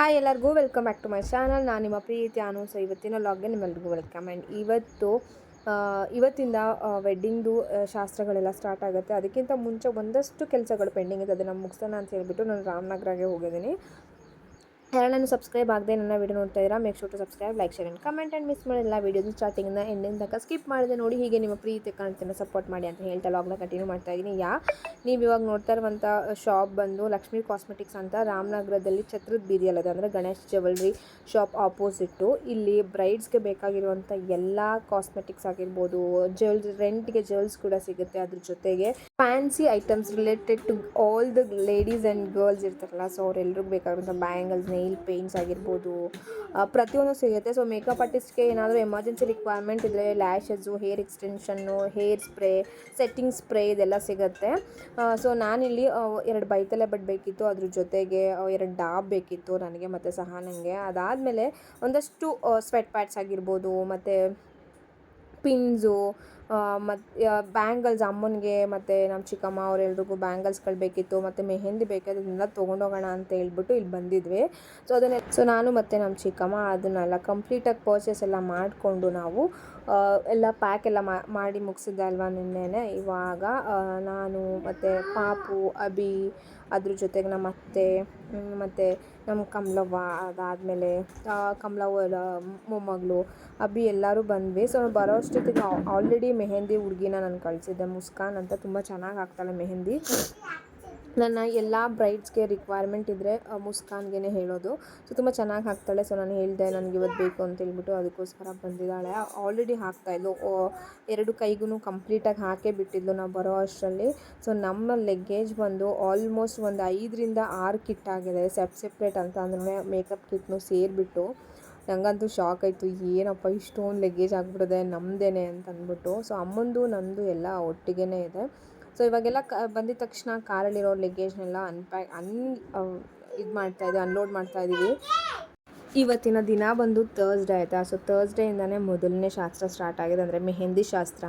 Hi ಎಲ್ಲರಿಗೂ, welcome back to my channel. ನಾನು ನಿಮ್ಮ ಪ್ರೀತಿ ಅನು. ಸೊ ಇವತ್ತಿನ ಲಾಗ್ಗೆ ನಿಮ್ಮೆಲ್ರಿಗೂ ವೆಲ್ಕಮ್ ಆ್ಯಂಡ್ ಇವತ್ತು ಇವತ್ತಿಂದ ವೆಡ್ಡಿಂಗ್ದು ಶಾಸ್ತ್ರಗಳೆಲ್ಲ ಸ್ಟಾರ್ಟ್ ಆಗುತ್ತೆ. ಅದಕ್ಕಿಂತ ಮುಂಚೆ ಒಂದಷ್ಟು ಕೆಲಸಗಳು ಪೆಂಡಿಂಗ್ ಇದೆ ಅದನ್ನು ಮುಗಿಸೋಣ ಅಂತ ಹೇಳಿಬಿಟ್ಟು ನಾನು ರಾಮನಗರಾಗೆ ಹೋಗಿದ್ದೀನಿ. ಯಾರನ್ನು ಸಬ್ಸ್ಕ್ರೈಬ್ ಆಗದೆ ನನ್ನ ವೀಡಿಯೋ ನೋಡ್ತಾ ಇದ್ದೀರಾ make sure to subscribe like share and comment and miss ಮಾಡಿಲ್ಲ ವೀಡಿಯೋದು ಸ್ಟಾರ್ಟಿಂಗಿಂದ ಎಂಡಿಂಗ್ ತನಕ ಸ್ಕಿಪ್ ಮಾಡಿದೆ ನೋಡಿ, ಹೀಗೆ ನಿಮ್ಮ ಪ್ರೀತಿ ಕಾಣ್ತೀನಿ ಸಪೋರ್ಟ್ ಮಾಡಿ ಅಂತ ಹೇಳ್ತಾ ಲಾಗ್ನ ಕಂಟಿನ್ಯೂ ಮಾಡ್ತಾ ಇದ್ದೀನಿ. ಯಾ, ನೀವು ಇವಾಗ ನೋಡ್ತಾ ಇರುವಂಥ ಶಾಪ್ ಬಂದು ಲಕ್ಷ್ಮೀ ಕಾಸ್ಮೆಟಿಕ್ಸ್ ಅಂತ ರಾಮನಗರದಲ್ಲಿ ಛತ್ರದ ಬೀದಿಯಲ್ಲಿದೆ ಅಂದರೆ ಗಣೇಶ್ ಜ್ಯುವೆಲ್ರಿ ಶಾಪ್ ಆಪೋಸಿಟ್ಟು ಇಲ್ಲಿ ಬ್ರೈಡ್ಸ್ಗೆ ಬೇಕಾಗಿರುವಂಥ ಎಲ್ಲ ಕಾಸ್ಮೆಟಿಕ್ಸ್ ಆಗಿರ್ಬೋದು ಜ್ಯುವೆಲ್ಸ್ ರೆಂಟ್ಗೆ ಜ್ಯುವೆಲ್ಸ್ ಕೂಡ ಸಿಗುತ್ತೆ ಅದ್ರ ಜೊತೆಗೆ. Fancy items related to all the ladies and girls ಇರ್ತಾರಲ್ಲ ಸೊ ಅವ್ರೆಲ್ಲರಿಗೂ ಬೇಕಾಗಿರುವಂಥ ಬ್ಯಾಂಗಲ್ಸ್ ನೈಲ್ ಪೇಂಟ್ಸ್ ಆಗಿರ್ಬೋದು ಪ್ರತಿಯೊಂದು ಸಿಗುತ್ತೆ. ಸೊ ಮೇಕಪ್ ಆರ್ಟಿಸ್ಟ್ಗೆ ಏನಾದರೂ ಎಮರ್ಜೆನ್ಸಿ ರಿಕ್ವೈರ್ಮೆಂಟ್ ಇದ್ದರೆ lashes hair extension hair spray setting spray ಇದೆಲ್ಲ ಸಿಗುತ್ತೆ. ಸೊ ನಾನಿಲ್ಲಿ ಎರಡು ಬೈತಲೆ ಬಟ್ ಬೇಕಿತ್ತು, ಅದ್ರ ಜೊತೆಗೆ ಎರಡು ಡಾಬ್ ಬೇಕಿತ್ತು ನನಗೆ ಮತ್ತು ಸಹ ನನಗೆ ಅದಾದಮೇಲೆ ಒಂದಷ್ಟು ಸ್ವೆಟ್ ಪ್ಯಾಡ್ಸ್ ಆಗಿರ್ಬೋದು, ಮತ್ತು ಪಿನ್ಸು ಮತ್ತು ಬ್ಯಾಂಗಲ್ಸ್ ಅಮ್ಮನಿಗೆ ಮತ್ತು ನಮ್ಮ ಚಿಕ್ಕಮ್ಮ ಅವರೆಲ್ರಿಗೂ ಬ್ಯಾಂಗಲ್ಸ್ಗಳು ಬೇಕಿತ್ತು, ಮತ್ತು ಮೆಹೆಂದಿ ಬೇಕಾದ್ರೆ ಇದನ್ನೆಲ್ಲ ತೊಗೊಂಡೋಗೋಣ ಅಂತ ಹೇಳ್ಬಿಟ್ಟು ಇಲ್ಲಿ ಬಂದಿದ್ವಿ. ಸೊ ಅದನ್ನೇ, ಸೊ ನಾನು ಮತ್ತು ನಮ್ಮ ಚಿಕ್ಕಮ್ಮ ಅದನ್ನೆಲ್ಲ ಕಂಪ್ಲೀಟಾಗಿ ಪರ್ಚೇಸ್ ಎಲ್ಲ ಮಾಡಿಕೊಂಡು ನಾವು ಎಲ್ಲ ಪ್ಯಾಕ್ ಎಲ್ಲ ಮಾಡಿ ಮುಗಿಸಿದ್ದೆ ಅಲ್ವಾ ನಿನ್ನೆನೆ? ಇವಾಗ ನಾನು ಮತ್ತು ಪಾಪು, ಅಭಿ, ಅದ್ರ ಜೊತೆಗೆ ನಮ್ಮ ಅತ್ತೆ ಮತ್ತು ನಮ್ಮ ಕಮಲವ್ವ ಅದಾದಮೇಲೆ ಕಮಲವ್ವ ಮೊಮ್ಮಗಳು, ಅಭಿ ಎಲ್ಲರೂ ಬಂದ್ವಿ. ಸೊ ಬರೋ ಅಷ್ಟೊತ್ತಿಗೆ ಆಲ್ರೆಡಿ ಮೆಹೆಂದಿ ಹುಡುಗಿನ ನಾನು ಕಳಿಸಿದ್ದೆ. ಮುಸ್ಕಾನ್ ಅಂತ ತುಂಬ ಚೆನ್ನಾಗಿ ಹಾಕ್ತಾಳೆ ಮೆಹಂದಿ. ನನ್ನ ಎಲ್ಲ ಬ್ರೈಡ್ಸ್ಗೆ ರಿಕ್ವೈರ್ಮೆಂಟ್ ಇದ್ದರೆ ಮುಸ್ಕಾನ್ಗೆ ಹೇಳೋದು. ಸೊ ತುಂಬ ಚೆನ್ನಾಗಿ ಹಾಕ್ತಾಳೆ. ಸೊ ನಾನು ಹೇಳಿದೆ, ನನಗೆ ಇವತ್ತು ಬೇಕು ಅಂತ ಹೇಳ್ಬಿಟ್ಟು ಅದಕ್ಕೋಸ್ಕರ ಬಂದಿದ್ದಾಳೆ. ಆಲ್ರೆಡಿ ಹಾಕ್ತಾಯಿದ್ಲು ಎರಡು ಕೈಗೂ ಕಂಪ್ಲೀಟಾಗಿ ಹಾಕೇ ಬಿಟ್ಟಿದ್ಲು ನಾವು ಬರೋ ಅಷ್ಟರಲ್ಲಿ. ಸೊ ನಮ್ಮ ಲೆಗ್ಗೇಜ್ ಬಂದು ಆಲ್ಮೋಸ್ಟ್ ಒಂದು ಐದರಿಂದ ಆರು ಕಿಟ್ ಆಗಿದೆ. ಸೆಪ್ ಸೆಪ್ರೇಟ್ ಅಂತ ಅಂದ್ರೆ ಮೇಕಪ್ ಕಿಟ್ನು ಸೇರಿಬಿಟ್ಟು. ನನಗಂತೂ ಶಾಕ್ ಆಯಿತು. ಏನಪ್ಪ, ಇಷ್ಟೊಂದು ಲೆಗ್ಗೇಜ್ ಆಗಿಬಿಟ್ಟಿದೆ ನಮ್ಮದೇನೆ ಅಂತ ಅಂದ್ಬಿಟ್ಟು. ಸೊ ಅಮ್ಮಂದು, ನಂದು ಎಲ್ಲ ಒಟ್ಟಿಗೆ ಇದೆ. ಸೊ ಇವಾಗೆಲ್ಲ ಕ ಬಂದಿದ ತಕ್ಷಣ ಕಾರಲ್ಲಿರೋ ಲಗೇಜ್ನೆಲ್ಲ ಅನ್ಪ್ಯಾಕ್ ಅನ್ ಇದು ಮಾಡ್ತಾಯಿದ್ದೀವಿ ಅನ್ಲೋಡ್ ಮಾಡ್ತಾ ಇದ್ದೀವಿ ಇವತ್ತಿನ ದಿನ ಬಂದು ತರ್ಸ್ಡೇ ಆಯಿತಾ? ಸೊ ತರ್ಸ್ಡೇಯಿಂದನೇ ಮೊದಲನೇ ಶಾಸ್ತ್ರ ಸ್ಟಾರ್ಟ್ ಆಗಿದೆ. ಅಂದರೆ ಮೆಹಂದಿ ಶಾಸ್ತ್ರ.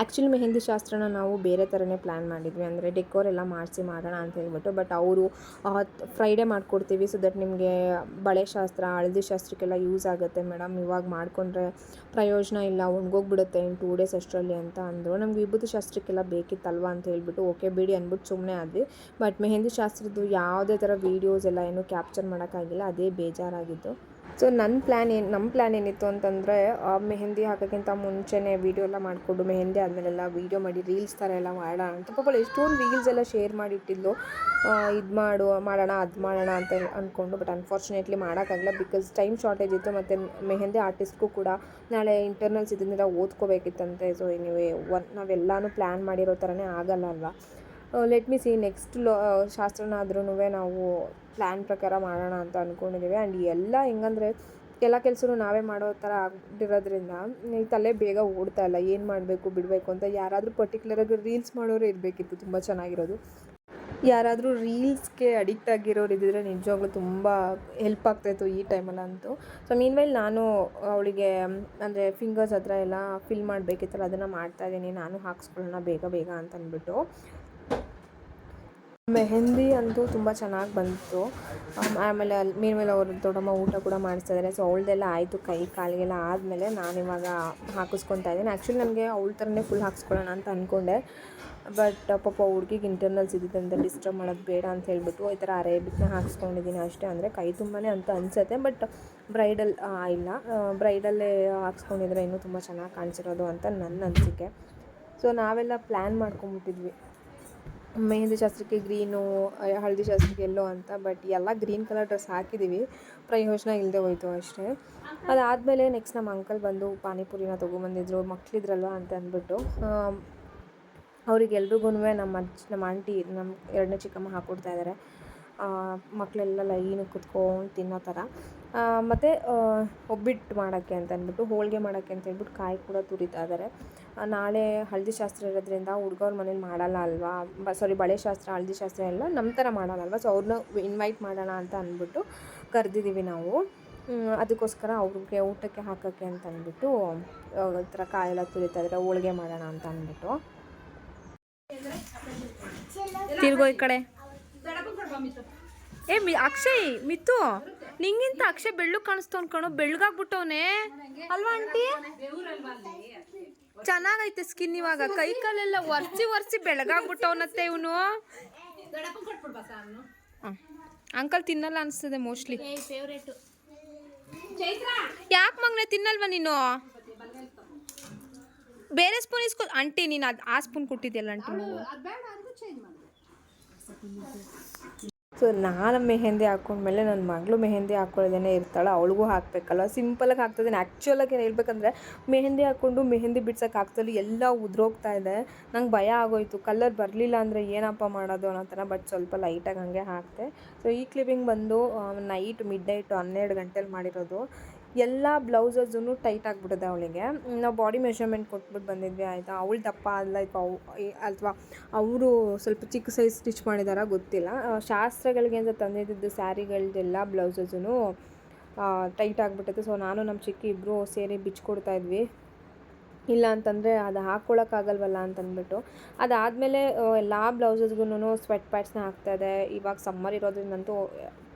ಆ್ಯಕ್ಚುಲಿ ಮೆಹಂದಿ ಶಾಸ್ತ್ರನ ನಾವು ಬೇರೆ ಥರನೇ ಪ್ಲ್ಯಾನ್ ಮಾಡಿದ್ವಿ. ಅಂದರೆ ಡೆಕೋರ್ ಎಲ್ಲ ಮಾಡಿಸಿ ಮಾಡೋಣ ಅಂತ ಹೇಳ್ಬಿಟ್ಟು ಬಟ್ ಅವರು ಫ್ರೈಡೇ ಮಾಡಿಕೊಡ್ತೀವಿ. ಸೊ ದಟ್ ನಿಮಗೆ ಬಳೆ ಶಾಸ್ತ್ರ, ಹಳದಿ ಶಾಸ್ತ್ರಕ್ಕೆಲ್ಲ ಯೂಸ್ ಆಗುತ್ತೆ ಮೇಡಮ್ ಇವಾಗ ಮಾಡಿಕೊಂಡ್ರೆ ಪ್ರಯೋಜನ ಇಲ್ಲ. ಒಣಗೋಗ್ಬಿಡುತ್ತೆ ಇನ್ನು ಟೂ ಡೇಸ್ ಅಷ್ಟರಲ್ಲಿ ಅಂತ ಅಂದರು. ನಮ್ಗೆ ವಿಭೂತಿ ಶಾಸ್ತ್ರಕ್ಕೆಲ್ಲ ಬೇಕಿತ್ತಲ್ವಾ ಅಂತ ಹೇಳ್ಬಿಟ್ಟು ಓಕೆ ಬಿಡಿ ಅಂದ್ಬಿಟ್ಟು ಸುಮ್ಮನೆ ಆದ್ವಿ. ಬಟ್ ಮೆಹಂದಿ ಶಾಸ್ತ್ರದ್ದು ಯಾವುದೇ ಥರ ವೀಡಿಯೋಸ್ ಎಲ್ಲ ಏನು ಕ್ಯಾಪ್ಚರ್ ಮಾಡೋಕ್ಕಾಗಿಲ್ಲ. ಅದೇ ಬೇಜಾರಾಗಿದ್ದು. ಸೊ ನನ್ನ ಪ್ಲ್ಯಾನ್ ಏನು ನಮ್ಮ ಪ್ಲ್ಯಾನ್ ಏನಿತ್ತು ಅಂತಂದರೆ ಮೆಹೆಂದಿ ಹಾಕೋಕ್ಕಿಂತ ಮುಂಚೆನೇ ವೀಡಿಯೋ ಎಲ್ಲ ಮಾಡಿಕೊಂಡು ಮೆಹೆಂದಿ ಆದಮೇಲೆಲ್ಲ ವೀಡಿಯೋ ಮಾಡಿ ರೀಲ್ಸ್ ಥರ ಎಲ್ಲ ಮಾಡೋಣ ಅಂತ. ಪಾಪ ಎಷ್ಟೊಂದು ರೀಲ್ಸ್ ಎಲ್ಲ ಶೇರ್ ಮಾಡಿಟ್ಟಿದ್ಲು. ಇದು ಮಾಡು, ಮಾಡೋಣ, ಅದು ಮಾಡೋಣ ಅಂತ ಅಂದ್ಕೊಂಡು ಬಟ್ ಅನ್ಫಾರ್ಚುನೇಟ್ಲಿ ಮಾಡೋಕ್ಕಾಗಲ್ಲ ಬಿಕಾಸ್ ಟೈಮ್ ಶಾರ್ಟೇಜ್ ಇತ್ತು ಮತ್ತು ಮೆಹಂದಿ ಆರ್ಟಿಸ್ಟ್ಗೂ ಕೂಡ ನಾಳೆ ಇಂಟರ್ನಲ್ಸ್ ಇದನ್ನೆಲ್ಲ ಓದ್ಕೋಬೇಕಿತ್ತಂತೆ. ಸೊ ನೀವೇ ಒನ್ ನಾವೆಲ್ಲನೂ ಪ್ಲ್ಯಾನ್ ಮಾಡಿರೋ ಥರನೇ ಆಗಲ್ಲ ಅಲ್ವಾ? ಲೆಟ್ ಮೀ ಸಿ ನೆಕ್ಸ್ಟ್ ಲೋ ಶಾಸ್ತ್ರನಾದ್ರೂ ನಾವು ಪ್ಲ್ಯಾನ್ ಪ್ರಕಾರ ಮಾಡೋಣ ಅಂತ ಅಂದ್ಕೊಂಡಿದ್ದೀವಿ ಆ್ಯಂಡ್ ಎಲ್ಲ ಹೆಂಗಂದರೆ ಎಲ್ಲ ಕೆಲಸನೂ ನಾವೇ ಮಾಡೋ ಥರ ಆಗಿರೋದ್ರಿಂದ ಈ ತಲೆ ಬೇಗ ಓಡ್ತಾ ಇಲ್ಲ. ಏನು ಮಾಡಬೇಕು, ಬಿಡಬೇಕು ಅಂತ ಯಾರಾದರೂ ಪರ್ಟಿಕ್ಯುಲರಾಗಿ ರೀಲ್ಸ್ ಮಾಡೋರು ಇರಬೇಕಿತ್ತು. ತುಂಬ ಚೆನ್ನಾಗಿರೋದು. ಯಾರಾದರೂ ರೀಲ್ಸ್ಗೆ ಅಡಿಕ್ಟ್ ಆಗಿರೋರು ಇದ್ದಿದ್ರೆ ನಿಜವಾಗ್ಲೂ ತುಂಬ ಹೆಲ್ಪ್ ಆಗ್ತಾಯಿತ್ತು ಈ ಟೈಮಲ್ಲಂತೂ ಸೊ ಮೀನ್ವೈಲ್ ನಾನು ಅವಳಿಗೆ, ಅಂದರೆ ಫಿಂಗರ್ಸ್ ಹತ್ರ ಎಲ್ಲ ಫಿಲ್ ಮಾಡಬೇಕಿತ್ತಲ್ಲ, ಅದನ್ನು ಮಾಡ್ತಾಯಿದ್ದೀನಿ ನಾನು ಹಾಕ್ಸ್ಕೊಳ್ಳೋಣ ಬೇಗ ಬೇಗ ಅಂತ ಅಂದ್ಬಿಟ್ಟು. ಮೆಹಂದಿ ಅಂತೂ ತುಂಬ ಚೆನ್ನಾಗಿ ಬಂತು ಆಮೇಲೆ ಅಲ್ಲಿ ಮೀನ್ ಮೇಲೆ ಅವರು ದೊಡ್ಡಮ್ಮ ಊಟ ಕೂಡ ಮಾಡಿಸ್ತಾಯಿದ್ದಾರೆ ಸೊ ಅವಳದೆಲ್ಲ ಆಯಿತು ಕೈ, ಕಾಲಿಗೆಲ್ಲ ಆದಮೇಲೆ ನಾನಿವಾಗ ಹಾಕಿಸ್ಕೊತಾ ಇದ್ದೀನಿ. ಆ್ಯಕ್ಚುಲಿ ನನಗೆ ಅವಳ ಥರನೇ ಫುಲ್ ಹಾಕ್ಸ್ಕೊಳ್ಳೋಣ ಅಂತ ಅಂದ್ಕೊಂಡೆ ಬಟ್ ಪಾಪ ಹುಡುಗಿಗೆ ಇಂಟರ್ನಲ್ಸ್ ಇದ್ದಿದ್ದಂತ ಡಿಸ್ಟರ್ಬ್ ಮಾಡೋದು ಬೇಡ ಅಂತ ಹೇಳ್ಬಿಟ್ಟು ಈ ಥರ ಅರೇಬಿಕ್ನ ಹಾಕ್ಸ್ಕೊಂಡಿದ್ದೀನಿ ಅಷ್ಟೇ. ಅಂದರೆ ಕೈ ತುಂಬಾ ಅಂತ ಅನಿಸುತ್ತೆ. ಬಟ್ ಬ್ರೈಡಲ್ ಇಲ್ಲ. ಬ್ರೈಡಲ್ಲೇ ಹಾಕ್ಸ್ಕೊಂಡಿದ್ರೆ ಇನ್ನೂ ತುಂಬ ಚೆನ್ನಾಗಿ ಕಾಣಿಸಿರೋದು ಅಂತ ನನ್ನ ಅನಿಸಿಕೆ. ಸೊ ನಾವೆಲ್ಲ ಪ್ಲ್ಯಾನ್ ಮಾಡ್ಕೊಂಬಿಟ್ಟಿದ್ವಿ. ಮೆಹಂದಿ ಶಾಸ್ತ್ರಕ್ಕೆ ಗ್ರೀನು ಹಳದಿ ಶಾಸ್ತ್ರಕ್ಕೆ ಎಲ್ಲೋ ಅಂತ ಬಟ್ ಎಲ್ಲ ಗ್ರೀನ್ ಕಲರ್ ಡ್ರೆಸ್ ಹಾಕಿದ್ದೀವಿ ಪ್ರಯೋಜನ ಇಲ್ಲದೆ ಹೋಯಿತು ಅಷ್ಟೇ. ಅದಾದಮೇಲೆ ನೆಕ್ಸ್ಟ್ ನಮ್ಮ ಅಂಕಲ್ ಬಂದು ಪಾನಿಪುರಿನ ತೊಗೊಂಬಂದಿದ್ರು ಮಕ್ಕಳಿದ್ರಲ್ವ ಅಂತ ಅಂದ್ಬಿಟ್ಟು. ಅವ್ರಿಗೆಲ್ರಿಗೂ ನಮ್ಮ ಅಜ್ಜಿ, ನಮ್ಮ ಆಂಟಿ ನಮ್ಮ ಎರಡನೇ ಚಿಕ್ಕಮ್ಮ ಹಾಕ್ಕೊಡ್ತಾ ಇದ್ದಾರೆ ಮಕ್ಕಳೆಲ್ಲ ಲೈನಿಗೆ ಕುತ್ಕೊಂಡು ತಿನ್ನೋ ಥರ. ಮತ್ತು ಒಬ್ಬಿಟ್ಟು ಮಾಡೋಕ್ಕೆ ಅಂತ ಅಂದ್ಬಿಟ್ಟು, ಹೋಳಿಗೆ ಮಾಡೋಕ್ಕೆ ಅಂತ ಹೇಳ್ಬಿಟ್ಟು ಕಾಯಿ ಕೂಡ ತುರಿತಾ ಇದ್ದಾರೆ ನಾಳೆ ಹಳದಿ ಶಾಸ್ತ್ರ ಇರೋದ್ರಿಂದ ಹುಡ್ಗವ್ರ ಮನೇಲಿ ಮಾಡಲ್ಲ ಅಲ್ವಾ? ಬ ಸಾರಿ ಬಳೆ ಶಾಸ್ತ್ರ, ಹಳದಿ ಶಾಸ್ತ್ರ ಎಲ್ಲ ನಮ್ಮ ಥರ ಮಾಡಲ್ಲ ಅಲ್ವಾ? ಸೊ ಅವ್ರನ್ನ ಇನ್ವೈಟ್ ಮಾಡೋಣ ಅಂತ ಅಂದ್ಬಿಟ್ಟು ಕರೆದಿದ್ದೀವಿ ನಾವು. ಅದಕ್ಕೋಸ್ಕರ ಅವ್ರಿಗೆ ಊಟಕ್ಕೆ ಹಾಕೋಕ್ಕೆ ಅಂತ ಅಂದ್ಬಿಟ್ಟು ಈ ಥರ ಕಾಯೆಲ್ಲ ತುರಿತಾ ಇದ್ದಾರೆ ಹೋಳಿಗೆ ಮಾಡೋಣ ಅಂತ ಅಂದ್ಬಿಟ್ಟು. ತಿರ್ಗೋ ಈ ಕಡೆ. ಏ ಅಕ್ಷಯ್ ಮಿತ್ತು ನಿಂಗಿಂತ ಅಕ್ಷಯ ಬೆಳ್ಳು ಕಾಣಿಸ್ತು ಅನ್ಕೊಂಡು ಬೆಳ್ಳಗಾಗ್ಬಿಟ್ಟವನೆ ಅಲ್ವಾ ಆಂಟಿ? ಚೆನ್ನಾಗೈತೆ ಸ್ಕಿನ್ ಇವಾಗ ಕೈ ಕಾಲೆಲ್ಲ ಒರ್ಸಿ ಒರ್ಸಿ ಬೆಳಗಾಗ್ಬಿಟ್ಟವನತ್ತೆ ಇವನು. ಅಂಕಲ್ ತಿನ್ನಲ್ಲ ಅನಿಸ್ತದೆ ಮೋಸ್ಟ್ಲಿ ಯಾಕೆ ಮಗನೆ ತಿನ್ನಲ್ವಾ ನೀನು? ಬೇರೆ ಸ್ಪೂನ್ ಇಸ್ಕೊ ಆಂಟಿ ನೀನು ಅದು ಆ ಸ್ಪೂನ್ ಕೊಟ್ಟಿದ್ಯಲ್ಲ ಆಂಟಿ ನೀವು? ಸೊ ನಾನು ಮೆಹೆಂದಿ ಹಾಕೊಂಡ್ಮೇಲೆ ನನ್ನ ಮಗಳು ಮೆಹೆಂದಿ ಹಾಕೊಳ್ಳೋದೇನೆ ಇರ್ತಾಳೆ, ಅವಳಿಗೂ ಹಾಕಬೇಕಲ್ಲ ಸಿಂಪಲಾಗಿ ಹಾಕ್ತಿದ್ದೀನಿ ಆ್ಯಕ್ಚುಲಾಗಿ ಹೇಳ್ಬೇಕಂದ್ರೆ ಮೆಹೆಂದಿ ಹಾಕ್ಕೊಂಡು ಮೆಹಂದಿ ಬಿಡ್ಸೋಕೆ ಆಗ್ತಲ್ಲ ಎಲ್ಲ ಉದ್ರೋಗ್ತಾ ಇದೆ. ನಂಗೆ ಭಯ ಆಗೋಯ್ತು ಕಲರ್ ಬರಲಿಲ್ಲ ಅಂದರೆ ಏನಪ್ಪ ಮಾಡೋದು ಅನ್ನೋ ಥರ ಬಟ್ ಸ್ವಲ್ಪ ಲೈಟಾಗಿ ಹಾಗೆ ಹಾಕಿದೆ. ಸೊ ಈ ಕ್ಲಿಪಿಂಗ್ ಬಂದು ನೈಟ್ ಮಿಡ್ ನೈಟು ಹನ್ನೆರಡು ಗಂಟೆಲಿ ಮಾಡಿರೋದು. ಎಲ್ಲ ಬ್ಲೌಸಸ್ಸೂ ಟೈಟ್ ಆಗಿಬಿಟ್ಟಿದೆ ಅವಳಿಗೆ. ನಾವು ಬಾಡಿ ಮೆಷರ್ಮೆಂಟ್ ಕೊಟ್ಬಿಟ್ಟು ಬಂದಿದ್ವಿ, ಆಯಿತಾ? ಅವಳು ದಪ್ಪ ಅಲ್ಲ ಅಥವಾ ಅವರು ಸ್ವಲ್ಪ ಚಿಕ್ಕ ಸೈಜ್ ಸ್ಟಿಚ್ ಮಾಡಿದಾರ ಗೊತ್ತಿಲ್ಲ. ಶಾಸ್ತ್ರಗಳಿಗೆ ಅಂತ ತಂದಿದ್ದು ಸ್ಯಾರಿಗಳದ್ದೆಲ್ಲ ಬ್ಲೌಸಸ್ಸೂ ಟೈಟ್ ಆಗಿಬಿಟ್ಟಿದೆ ಸೊ ನಾನು ನಮ್ಮ ಚಿಕ್ಕಿ ಇಬ್ಬರು ಸೇರಿ ಬಿಚ್ಕೊಡ್ತಾ ಇದ್ವಿ. ಇಲ್ಲ ಅಂತಂದರೆ ಅದು ಹಾಕ್ಕೊಳ್ಳೋಕ್ಕಾಗಲ್ವಲ್ಲ ಅಂತಂದ್ಬಿಟ್ಟು. ಅದಾದಮೇಲೆ ಎಲ್ಲ ಬ್ಲೌಸಸ್ಗೂ ಸ್ವೆಟ್ ಪ್ಯಾಡ್ಸ್ನ ಹಾಕ್ತಾಯಿದೆ. ಇವಾಗ ಸಮ್ಮರ್ ಇರೋದ್ರಿಂದಂತೂ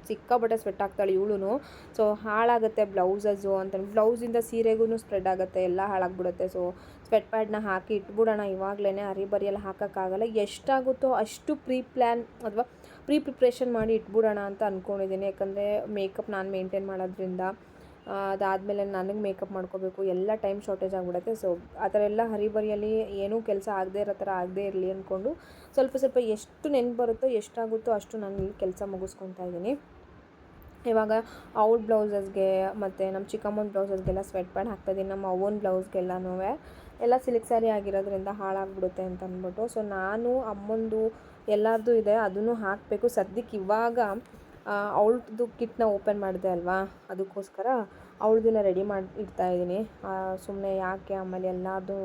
ಸಿಕ್ಕಾಪಟ್ಟೆ ಸ್ವೆಟ್ ಆಗ್ತಾಳೆ ಇವಳು ಸೊ ಹಾಳಾಗುತ್ತೆ ಬ್ಲೌಸಸ್ಸು ಅಂತ ಬ್ಲೌಸಿಂದ ಸೀರೆಗೂ ಸ್ಪ್ರೆಡ್ ಆಗುತ್ತೆ, ಎಲ್ಲ ಹಾಳಾಗ್ಬಿಡುತ್ತೆ. ಸೊ ಸ್ವೆಟ್ ಪ್ಯಾಡ್ನ ಹಾಕಿ ಇಟ್ಬಿಡೋಣ ಇವಾಗಲೇ ಅರಿಬರಿಯಲ್ಲಿ ಹಾಕೋಕ್ಕಾಗಲ್ಲ. ಎಷ್ಟಾಗುತ್ತೋ ಅಷ್ಟು ಪ್ರೀ ಪ್ಲ್ಯಾನ್ ಅಥವಾ ಪ್ರೀ ಪ್ರಿಪ್ರೇಷನ್ ಮಾಡಿ ಇಟ್ಬಿಡೋಣ ಅಂತ ಅಂದ್ಕೊಂಡಿದ್ದೀನಿ ಯಾಕಂದರೆ ಮೇಕಪ್ ನಾನು ಮೇಂಟೈನ್ ಮಾಡೋದ್ರಿಂದ. ಅದಾದಮೇಲೆ ನನಗೆ ಮೇಕಪ್ ಮಾಡ್ಕೋಬೇಕು, ಎಲ್ಲ ಟೈಮ್ ಶಾರ್ಟೇಜ್ ಆಗಿಬಿಡುತ್ತೆ. ಸೊ ಆ ಥರ ಎಲ್ಲ ಹರಿಬರಿಯಲ್ಲಿ ಏನೂ ಕೆಲಸ ಆಗದೇ ಇರೋ ಥರ ಆಗದೇ ಇರಲಿ ಅಂದ್ಕೊಂಡು ಸ್ವಲ್ಪ ಸ್ವಲ್ಪ ಎಷ್ಟು ನೆನ್ಪು ಬರುತ್ತೋ, ಎಷ್ಟಾಗುತ್ತೋ ಅಷ್ಟು ನಾನು ಇಲ್ಲಿ ಕೆಲಸ ಮುಗಿಸ್ಕೊತಾ ಇದ್ದೀನಿ. ಇವಾಗ ಔಟ್ ಬ್ಲೌಸಸ್ಗೆ ಮತ್ತು ನಮ್ಮ ಚಿಕ್ಕಮ್ಮನ ಬ್ಲೌಸಸ್ಗೆಲ್ಲ ಸ್ವೆಟ್ ಪ್ಯಾಂಟ್ ಹಾಕ್ತಾಯಿದ್ದೀನಿ ನಮ್ಮ ಅವ್ವನ ಬ್ಲೌಸ್ಗೆಲ್ಲನೂ ಎಲ್ಲ ಸಿಲ್ಕ್ ಸ್ಯಾರಿ ಆಗಿರೋದ್ರಿಂದ ಹಾಳಾಗ್ಬಿಡುತ್ತೆ ಅಂತ ಅಂದ್ಬಿಟ್ಟು ಸೊ ನಾನು ಅಮ್ಮಂದು ಎಲ್ಲರದ್ದು ಇದೆ, ಅದನ್ನು ಹಾಕಬೇಕು. ಸದ್ಯಕ್ಕೆ ಇವಾಗ ಅವಳದು ಕಿಟ್ನ ಓಪನ್ ಮಾಡಿದೆ ಅಲ್ವಾ? ಅದಕ್ಕೋಸ್ಕರ ಅವಳದನ್ನ ರೆಡಿ ಮಾಡಿ ಇಡ್ತಾ ಇದ್ದೀನಿ ಸುಮ್ಮನೆ ಯಾಕೆ ಆಮೇಲೆ ಎಲ್ಲದು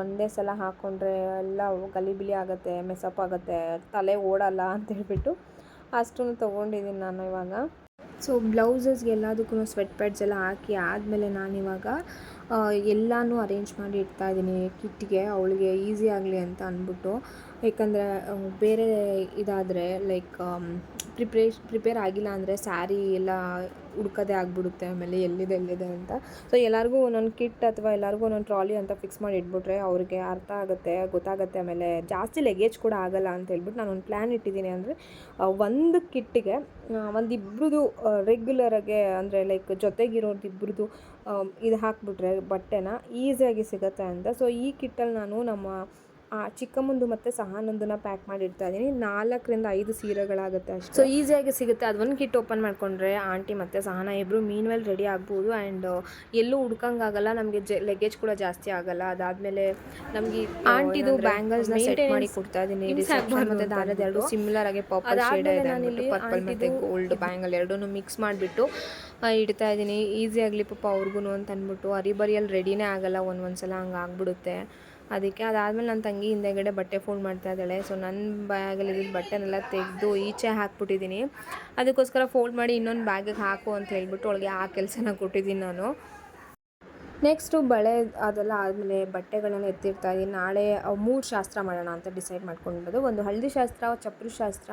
ಒಂದೇ ಸಲ ಹಾಕ್ಕೊಂಡ್ರೆ ಎಲ್ಲ ಗಲಿಬಿಲಿ ಆಗುತ್ತೆ ಮೆಸಪ್ ಆಗುತ್ತೆ, ತಲೆ ಓಡಲ್ಲ ಅಂತ ಹೇಳ್ಬಿಟ್ಟು ಅಷ್ಟನ್ನು ತೊಗೊಂಡಿದ್ದೀನಿ ನಾನು ಇವಾಗ. ಸೊ ಬ್ಲೌಸಸ್ಗೆ ಎಲ್ಲದಕ್ಕೂ ಸ್ವೆಟ್ ಪ್ಯಾಡ್ಸ್ ಎಲ್ಲ ಹಾಕಿ ಆದಮೇಲೆ ನಾನಿವಾಗ ಎಲ್ಲನೂ ಅರೇಂಜ್ ಮಾಡಿ ಇಡ್ತಾ ಇದ್ದೀನಿ ಕಿಟ್ಗೆ. ಅವಳಿಗೆ ಈಸಿ ಆಗಲಿ ಅಂತ ಅಂದ್ಬಿಟ್ಟು ಯಾಕಂದರೆ ಬೇರೆ ಇದಾದರೆ ಲೈಕ್ ಪ್ರಿಪ್ರೇಷ್ ಪ್ರಿಪೇರ್ ಆಗಿಲ್ಲ ಅಂದರೆ ಸ್ಯಾರಿ ಎಲ್ಲ ಹುಡ್ಕೋದೇ ಆಗಿಬಿಡುತ್ತೆ, ಆಮೇಲೆ ಎಲ್ಲಿದೆ ಎಲ್ಲಿದೆ ಅಂತ. ಸೊ ಎಲ್ಲರಿಗೂ ಒಂದೊಂದು ಕಿಟ್ ಅಥವಾ ಎಲ್ಲರಿಗೂ ಒಂದೊಂದು ಟ್ರಾಲಿ ಅಂತ ಫಿಕ್ಸ್ ಮಾಡಿ ಇಟ್ಬಿಟ್ರೆ ಅವ್ರಿಗೆ ಅರ್ಥ ಆಗುತ್ತೆ, ಗೊತ್ತಾಗುತ್ತೆ, ಆಮೇಲೆ ಜಾಸ್ತಿ ಲಗೇಜ್ ಕೂಡ ಆಗಲ್ಲ ಅಂತ ಹೇಳ್ಬಿಟ್ಟು ನಾನೊಂದು ಪ್ಲ್ಯಾನ್ ಇಟ್ಟಿದ್ದೀನಿ ಅಂದರೆ ಒಂದು ಕಿಟ್ಟಿಗೆ ಒಂದು ಇಬ್ಬರದು ರೆಗ್ಯುಲರಾಗೆ ಅಂದರೆ ಲೈಕ್ ಜೊತೆಗಿರೋದು ಇಬ್ಬರದು ಇದು ಹಾಕ್ಬಿಟ್ರೆ ಬಟ್ಟೆನ ಈಸಿಯಾಗಿ ಸಿಗುತ್ತೆ ಅಂತ. ಸೊ ಈ ಕಿಟ್ಟಲ್ಲಿ ನಾನು ನಮ್ಮ ಚಿಕ್ಕಮ್ಮಂದು ಮತ್ತು ಸಹಾನಂದನ್ನ ಪ್ಯಾಕ್ ಮಾಡಿ ಇಡ್ತಾ ಇದ್ದೀನಿ. ನಾಲ್ಕರಿಂದ ಐದು ಸೀರೆಗಳಾಗುತ್ತೆ ಅಷ್ಟೇ. ಸೊ ಈಸಿಯಾಗಿ ಸಿಗುತ್ತೆ. ಅದು ಒಂದು ಕಿಟ್ ಓಪನ್ ಮಾಡ್ಕೊಂಡ್ರೆ ಆಂಟಿ ಮತ್ತು ಸಹನ ಇಬ್ಬರು ಮೀನ್ ವೆಲ್ ರೆಡಿ ಆಗ್ಬೋದು ಆ್ಯಂಡ್ ಎಲ್ಲೂ ಹುಡ್ಕಂಗಾಗಲ್ಲ ನಮಗೆ ಜ ಲಗೇಜ್ ಕೂಡ ಜಾಸ್ತಿ ಆಗಲ್ಲ. ಅದಾದಮೇಲೆ ನಮಗೆ ಆಂಟಿದು ಬ್ಯಾಂಗಲ್ಸ್ನ ಸೆಟ್ ಮಾಡಿ ಕೊಡ್ತಾ ಇದ್ದೀನಿ ಮತ್ತು ದಾರದ ಎರಡು ಸಿಮಿಲರ್ ಆಗಿ ಪರ್ಪಲ್ ಶೇಡ್ ಇದೆ ಪರ್ಪಲ್ ಮತ್ತು ಗೋಲ್ಡ್ ಬ್ಯಾಂಗಲ್ ಎರಡೂ ಮಿಕ್ಸ್ ಮಾಡಿಬಿಟ್ಟು ಇಡ್ತಾ ಇದ್ದೀನಿ. ಈಸಿ ಆಗಲಿ ಪಾಪ ಅವ್ರಿಗೂ ಅಂತ ಅಂದ್ಬಿಟ್ಟು ಅರಿಬರಿಯಲ್ಲಿ ರೆಡಿನೇ ಆಗಲ್ಲ. ಒಂದು ಒಂದು ಸಲ ಹಂಗೆ ಆಗ್ಬಿಡುತ್ತೆ. ಅದಕ್ಕೆ ಅದಾದಮೇಲೆ ನನ್ನ ತಂಗಿ ಹಿಂದೆಗಡೆ ಬಟ್ಟೆ ಫೋಲ್ಡ್ ಮಾಡ್ತಾ ಇದ್ದಾಳೆ. ಸೊ ನನ್ನ ಬ್ಯಾಗಲ್ಲಿ ಇದ್ದಿದ್ದ ಬಟ್ಟೆನೆಲ್ಲ ತೆಗೆದು ಈಚೆ ಹಾಕ್ಬಿಟ್ಟಿದ್ದೀನಿ. ಅದಕ್ಕೋಸ್ಕರ ಫೋಲ್ಡ್ ಮಾಡಿ ಇನ್ನೊಂದು ಬ್ಯಾಗಿಗೆ ಹಾಕು ಅಂತ ಹೇಳ್ಬಿಟ್ಟು ಅವಳಿಗೆ ಆ ಕೆಲಸನ ಕೊಟ್ಟಿದ್ದೀನಿ ನಾನು. ನೆಕ್ಸ್ಟು ಬಳೆ ಅದೆಲ್ಲ ಆದಮೇಲೆ ಬಟ್ಟೆಗಳನ್ನ ಎತ್ತಿರ್ತಾ ಇದ್ದೀನಿ. ನಾಳೆ ಮೂರು ಶಾಸ್ತ್ರ ಮಾಡೋಣ ಅಂತ ಡಿಸೈಡ್ ಮಾಡ್ಕೊಂಡಿರೋದು. ಒಂದು ಹಳದಿ ಶಾಸ್ತ್ರ ಚಪ್ಪರಿ ಶಾಸ್ತ್ರ,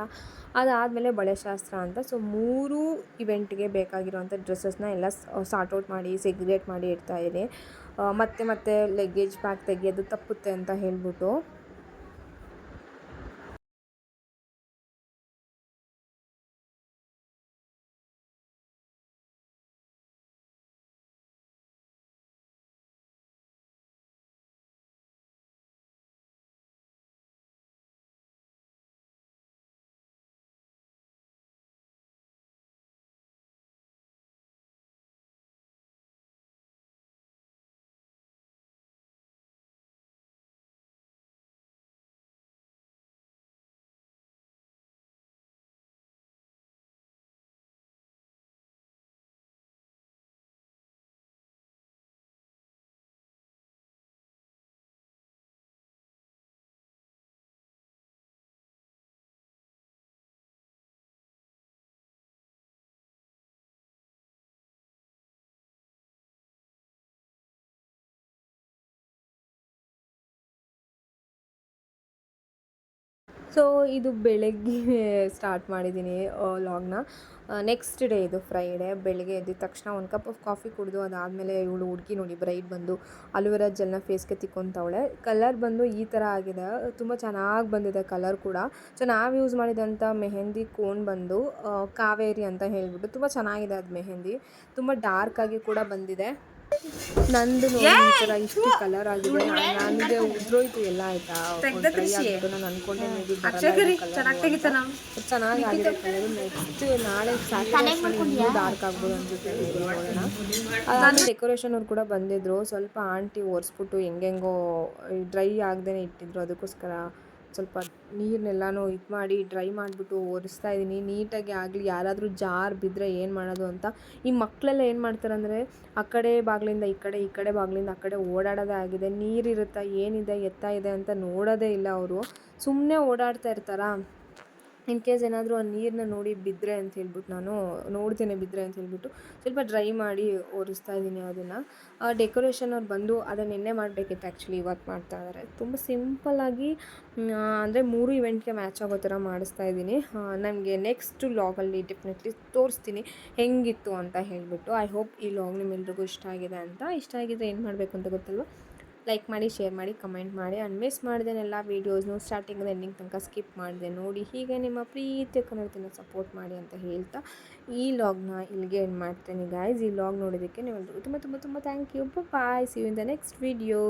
ಅದಾದಮೇಲೆ ಬಳೆ ಶಾಸ್ತ್ರ ಅಂತ. ಸೊ ಮೂರು ಇವೆಂಟ್ಗೆ ಬೇಕಾಗಿರುವಂಥ ಡ್ರೆಸ್ಸಸ್ನ ಎಲ್ಲ ಸಾರ್ಟ್ ಔಟ್ ಮಾಡಿ ಸೆಗ್ರಿಗೇಟ್ ಮಾಡಿ ಇಡ್ತಾ ಇದ್ದೀನಿ. ಮತ್ತೆ ಮತ್ತೆ ಲಗೇಜ್ ಬ್ಯಾಗ್ ತೆಗೆಯೋದು ತಪ್ಪುತ್ತೆ ಅಂತ ಹೇಳ್ಬಿಟ್ಟು. ಸೊ ಇದು ಬೆಳಗ್ಗೆ ಸ್ಟಾರ್ಟ್ ಮಾಡಿದ್ದೀನಿ ಲಾಗ್ನ ನೆಕ್ಸ್ಟ್ ಡೇ ಇದು ಫ್ರೈಡೇ ಬೆಳಗ್ಗೆ ಎದ್ದಿದ ತಕ್ಷಣ ಒಂದು ಕಪ್ ಆಫ್ ಕಾಫಿ ಕುಡಿದು ಅದಾದಮೇಲೆ ಇವಳು ಹುಡುಗಿ ನೋಡಿ ಬ್ರೈಟ್ ಬಂದು ಅಲೋವೆರಾ ಜೆಲ್ನ ಫೇಸ್ಗೆ ತಿಕ್ಕೊಂತವಳೆ. ಕಲರ್ ಬಂದು ಈ ಥರ ಆಗಿದೆ. ತುಂಬ ಚೆನ್ನಾಗಿ ಬಂದಿದೆ ಕಲರ್ ಕೂಡ. ಸೊ ನಾವು ಯೂಸ್ ಮಾಡಿದಂಥ ಮೆಹೆಂದಿ ಕೋನ್ ಬಂದು ಕಾವೇರಿ ಅಂತ ಹೇಳಿಬಿಟ್ಟು ತುಂಬ ಚೆನ್ನಾಗಿದೆ ಅದು ಮೆಹೆಂದಿ. ತುಂಬ ಡಾರ್ಕ್ ಆಗಿ ಕೂಡ ಬಂದಿದೆ. ನಂದು ನೋಡಿ ಈ ಥರ ಇಷ್ಟು ಕಲರ್ ಆಗಿದೆ. ನಾನ್- ನನಗೆ ಉದ್ರೋಯ್ತು ಎಲ್ಲ ಆಯ್ತಾ? ಡ್ರೈ ಆಗಿತ್ತು ನಾನು ಅನ್ಕೊಂಡೆ ಚೆನ್ನಾಗಿ ಆಗಿದೆ ಕಲರ್ ನೆಕ್ಸ್ಟ್ ನಾಳೆ ಸ್ಯಾಟರ್ಡೆ ಡಾರ್ಕ್ ಆಗ್ಬೋದು ಅನ್ಸುತ್ತೆ ನೋಡೋಣ ಡೆಕೋರೇಷನ್ ಅವ್ರು ಕೂಡ ಬಂದಿದ್ರು. ಸ್ವಲ್ಪ ಆಂಟಿ ಒರೆಸ್ಬಿಟ್ಟು ಹೆಂಗೆಂಗೋ ಡ್ರೈ ಆಗ್ದೇ ಇಟ್ಟಿದ್ರು. ಅದಕ್ಕೋಸ್ಕರ ಸ್ವಲ್ಪ ನೀರನ್ನೆಲ್ಲನೂ ಇದು ಮಾಡಿ ಡ್ರೈ ಮಾಡಿಬಿಟ್ಟು ಒರೆಸ್ತಾ ಇದ್ದೀನಿ ನೀಟಾಗಿ ಆಗಲಿ, ಯಾರಾದರೂ ಜಾರ್ ಬಿದ್ದರೆ ಏನು ಮಾಡೋದು ಅಂತ. ಈ ಮಕ್ಕಳೆಲ್ಲ ಏನು ಮಾಡ್ತಾರೆ ಅಂದರೆ ಆ ಕಡೆ ಬಾಗಿಲಿಂದ ಈ ಕಡೆ ಈ ಕಡೆ ಬಾಗಿಲಿಂದ ಆ ಕಡೆ ಓಡಾಡೋದೇ ಆಗಿದೆ. ನೀರಿರುತ್ತಾ, ಏನಿದೆ, ಎತ್ತ ಇದೆ ಅಂತ ನೋಡೋದೇ ಇಲ್ಲ ಅವರು. ಸುಮ್ಮನೆ ಓಡಾಡ್ತಾ ಇರ್ತಾರಾ? ಇನ್ ಕೇಸ್ ಏನಾದರೂ ಆ ನೀರನ್ನ ನೋಡಿ ಬಿದ್ದರೆ ಅಂತ ಹೇಳ್ಬಿಟ್ಟು ನಾನು ನೋಡ್ತೇನೆ ಬಿದ್ದರೆ ಅಂತ ಹೇಳ್ಬಿಟ್ಟು ಸ್ವಲ್ಪ ಡ್ರೈ ಮಾಡಿ ಒರೆಸ್ತಾ ಇದ್ದೀನಿ ಅದನ್ನು. ಡೆಕೋರೇಷನ್ ಅವ್ರು ಬಂದು ಅದನ್ನು ನಿನ್ನೆ ಮಾಡಬೇಕಿತ್ತು ಆ್ಯಕ್ಚುಲಿ ಇವತ್ತು ಮಾಡ್ತಾ ಇದ್ದಾರೆ ತುಂಬ ಸಿಂಪಲ್ಲಾಗಿ ಅಂದರೆ ಮೂರು ಇವೆಂಟ್ಗೆ ಮ್ಯಾಚ್ ಆಗೋ ಥರ ಮಾಡಿಸ್ತಾ ಇದ್ದೀನಿ. ನನಗೆ ನೆಕ್ಸ್ಟ್ ಲಾಗಲ್ಲಿ ಡೆಫಿನೆಟ್ಲಿ ತೋರಿಸ್ತೀನಿ ಹೆಂಗಿತ್ತು ಅಂತ ಹೇಳಿಬಿಟ್ಟು. ಐ ಹೋಪ್ ಈ ಲಾಗ್ ನಿಮ್ಮೆಲ್ರಿಗೂ ಇಷ್ಟ ಆಗಿದೆ ಅಂತ. ಇಷ್ಟ ಆಗಿದೆ ಏನು ಮಾಡಬೇಕು ಅಂತ ಗೊತ್ತಲ್ವ? ಲೈಕ್ ಮಾಡಿ ಶೇರ್ ಮಾಡಿ ಕಮೆಂಟ್ ಮಾಡಿ. ಆ್ಯಂಡ್ ಮಿಸ್ ಮಾಡಿದೆನೆಲ್ಲ ವೀಡಿಯೋಸ್ನು ಸ್ಟಾರ್ಟಿಂಗ್ ಎಂಡಿಂಗ್ ತನಕ ಸ್ಕಿಪ್ ಮಾಡಿದೆ ನೋಡಿ. ಹೀಗೆ ನಿಮ್ಮ ಪ್ರೀತಿಯ ಕನ್ನಡತಿನ ಸಪೋರ್ಟ್ ಮಾಡಿ ಅಂತ ಹೇಳ್ತಾ ಈ ಲಾಗ್ನ ಇಲ್ಲಿಗೆ ಎಂಡ್ ಮಾಡ್ತೇನೆ ಗಾಯ್ಸ್ ಈ ಲಾಗ್ ನೋಡೋದಕ್ಕೆ ನೀವು ತುಂಬ ತುಂಬ ತುಂಬ thank you bye see you in the next video